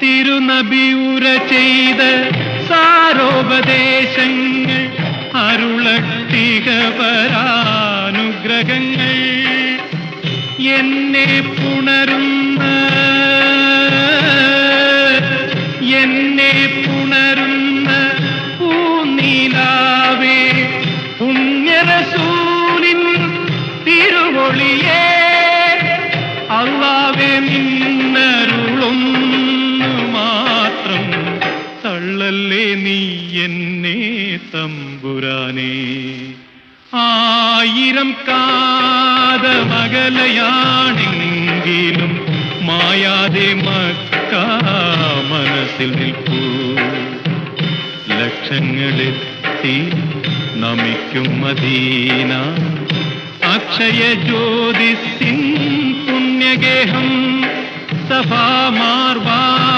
തിരുനബിയുര ചെയ്ത സാരോപദേശങ്ങൾ അരുളട്ടികപരാനുഗ്രഹങ്ങൾ എന്നെ പുണരുന്ന എന്നെ പുണരുന്ന പൂനീലാവേ പുണ്യരസൂലിൻ തിരുവൊളിയേ തള്ളല്ലേ നീ എന്നെ തമ്പുരാനേ? ആയിരം കാത മകലയാണെങ്കിലും മായാതെ മക്ക മനസ്സിൽ നിൽപ്പൂ ലക്ഷങ്ങളെത്തി നമിക്കും മദീന. അക്ഷയ ജ്യോതിസിൻ പുണ്യഗേഹം സഭാമാർവാ